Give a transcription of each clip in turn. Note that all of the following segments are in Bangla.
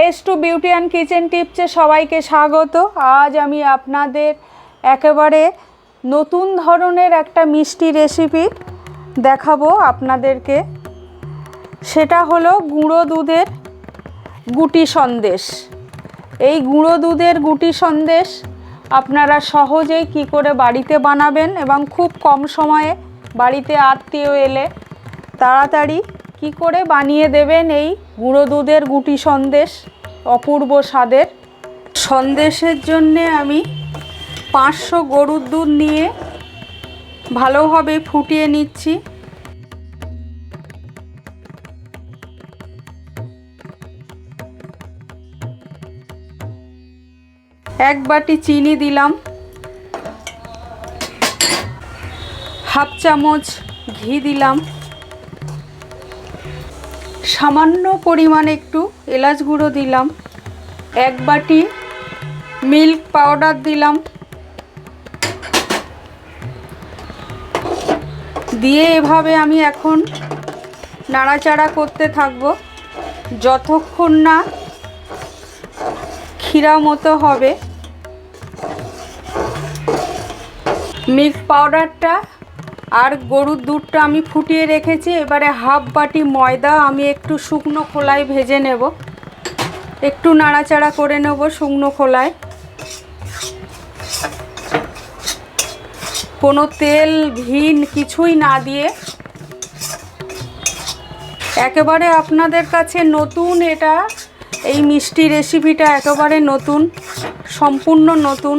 S to beauty and kitchen টিপসে সবাইকে স্বাগত। আজ আমি আপনাদের একেবারে নতুন ধরনের একটা মিষ্টি রেসিপি দেখাবো আপনাদেরকে। সেটা হলো গুঁড়ো দুধের গুটি সন্দেশ। এই গুঁড়ো দুধের গুটি সন্দেশ আপনারা সহজেই কি করে বাড়িতে বানাবেন এবং খুব কম সময়ে বাড়িতে আত্মীয় এলে তাড়াতাড়ি কি করে বানিয়ে দেবেন এই গুঁড়ো দুধের গুটি সন্দেশ? অপূর্ব স্বাদের। সন্দেশের জন্যে আমি পাঁচশো গরুর দুধ নিয়ে ভালোভাবে ফুটিয়ে নিচ্ছি। এক বাটি চিনি দিলাম। হাফ চামচ ঘি দিলাম। সামান্য পরিমাণ একটু এলাচ গুঁড়ো দিলাম, এক বাটি মিল্ক পাউডার দিলাম। দিয়ে এভাবে আমি এখন নাড়াচাড়া করতে থাকব। যতক্ষণ না ক্ষীরা মতো হবে, মিল্ক পাউডারটা আর গরুর দুধটা আমি ফুটিয়ে রেখেছি, এবারে হাফ বাটি ময়দা আমি একটু শুকনো খোলায় ভেজে নেব। একটু নাড়াচাড়া করে নেব শুকনো খোলায়। কোনো তেল ঘি কিছুই না দিয়ে। একেবারে আপনাদের কাছে নতুন এটা, এই মিষ্টি রেসিপিটা একেবারে নতুন, সম্পূর্ণ নতুন।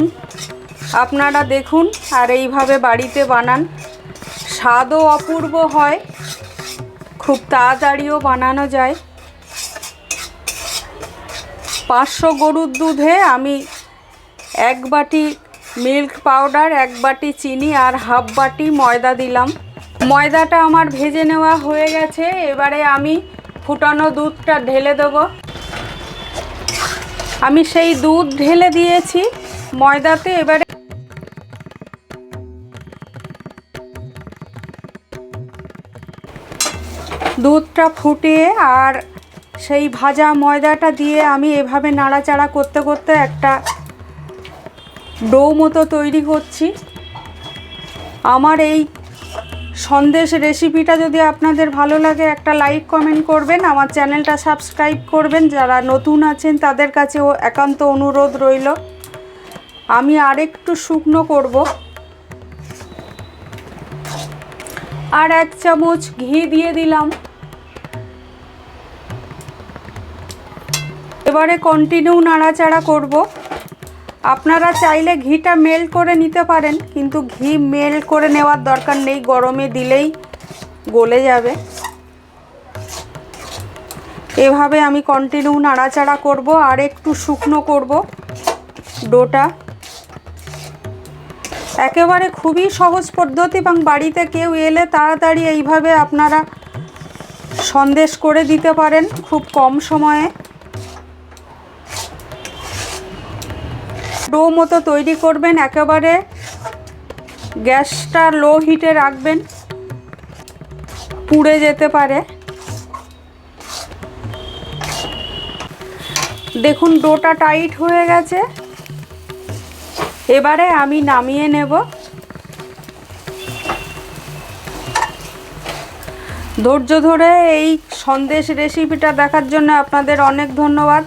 আপনারা দেখুন আর এইভাবে বাড়িতে বানান। স্বাদও অপূর্ব হয়। খুব তাড়াতাড়িও বানানো যায়। পাঁচশো গরুর দুধে আমি এক বাটি মিল্ক পাউডার, এক বাটি চিনি আর হাফ বাটি ময়দা দিলাম। ময়দাটা আমার ভেজে নেওয়া হয়ে গেছে। এবারে আমি ফুটানো দুধটা ঢেলে দেবো। আমি সেই দুধ ঢেলে দিয়েছি ময়দাতে। এবারে দুধটা ফুটিয়ে আর সেই ভাজা ময়দাটা দিয়ে আমি এভাবে নাড়াচাড়া করতে করতে একটা ডো মতো তৈরি করছি। আমার এই সন্দেশ রেসিপিটা যদি আপনাদের ভালো লাগে, একটা লাইক, কমেন্ট করবেন। আমার চ্যানেলটা সাবস্ক্রাইব করবেন। যারা নতুন আছেন, তাদের কাছেও একান্ত অনুরোধ রইল। আমি আরেকটু শুকনো করব। আর এক চামচ ঘি দিয়ে দিলাম। এবারে কন্টিনিউ নাড়াচাড়া করব। আপনারা চাইলে ঘিটা মেল্ট করে নিতে পারেন, কিন্তু ঘি মেল্ট করে নেওয়ার দরকার নেই, গরমে দিলেই গলে যাবে। এভাবে আমি কন্টিনিউ নাড়াচাড়া করব, আর একটু শুকনো করব ডোটা। একেবারে খুবই সহজ পদ্ধতি, এবং বাড়িতে কেউ এলে তাড়াতাড়ি এইভাবে আপনারা সন্দেশ করে দিতে পারেন খুব কম সময়ে। ডো মতো তৈরি করবেন, একেবারে গ্যাসটা লো হিটে রাখবেন। পুড়ে যেতে পারে। দেখুন, ডোটা টাইট হয়ে গেছে। এবারে আমি নামিয়ে নেব। ধৈর্য ধরে এই সন্দেশ রেসিপিটা দেখার জন্য আপনাদের অনেক ধন্যবাদ।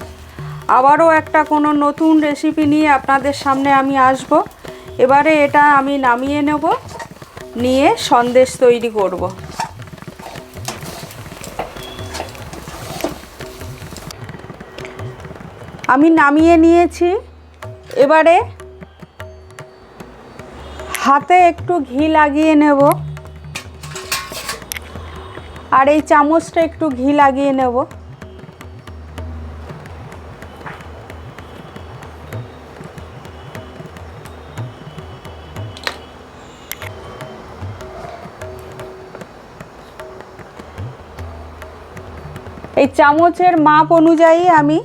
আবারও একটা কোনো নতুন রেসিপি নিয়ে আপনাদের সামনে আমি আসব। এবারে এটা আমি নামিয়ে নেব, নিয়ে সন্দেশ তৈরি করব। আমি নামিয়ে নিয়েছি। এবারে হাতে একটু ঘি লাগিয়ে নেব। আর এই চামচটা একটু ঘি লাগিয়ে নেব। এই চামচের মাপ অনুযায়ী আমি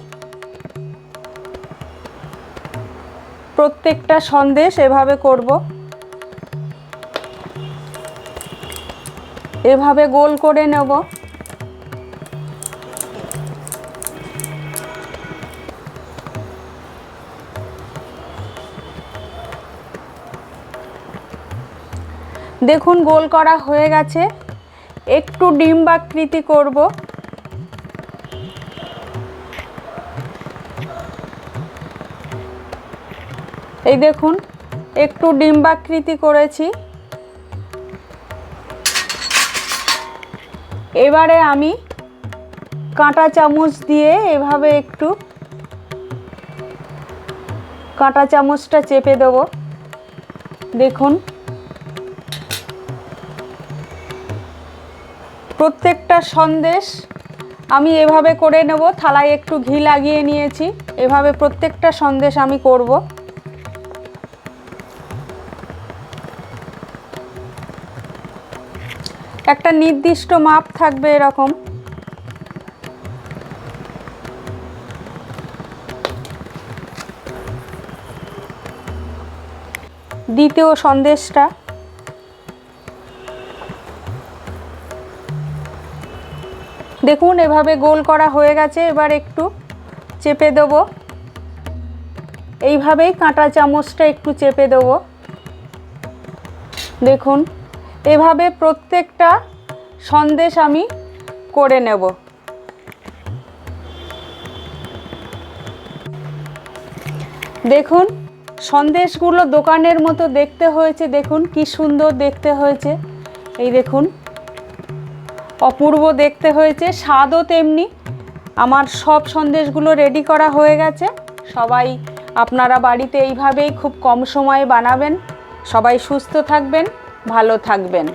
প্রত্যেকটা সন্দেশ এভাবে করব। এভাবে গোল করে নেব। দেখুন গোল করা হয়ে গেছে। একটু ডিম্বাকৃতি করব। এই দেখুন, একটু ডিম্বাকৃতি করেছি। এবারে আমি কাঁটা চামচ দিয়ে এভাবে একটু কাঁটা চামচটা চেপে দেবো। দেখুন, প্রত্যেকটা সন্দেশ আমি এভাবে করে নেব। থালায় একটু ঘি লাগিয়ে নিয়েছি। এভাবে প্রত্যেকটা সন্দেশ আমি করব। একটা নির্দিষ্ট মাপ থাকবে এরকম। দ্বিতীয় সন্দেশটা। দেখুন, এভাবে গোল করা হয়ে গেছে, এবার একটু চেপে দেবো। এইভাবেই কাঁটা চামচটা একটু চেপে দেবো। দেখুন। এভাবে প্রত্যেকটা সন্দেশ আমি করে নেব। দেখুন, সন্দেশগুলো দোকানের মতো দেখতে হয়েছে। দেখুন, কি সুন্দর দেখতে হয়েছে। এই দেখুন, অপূর্ব দেখতে হয়েছে। স্বাদও তেমনি। আমার সব সন্দেশগুলো রেডি করা হয়ে গেছে। সবাই আপনারা বাড়িতে এইভাবেই খুব কম সময়ে বানাবেন। সবাই সুস্থ থাকবেন। ভালো থাকবেন।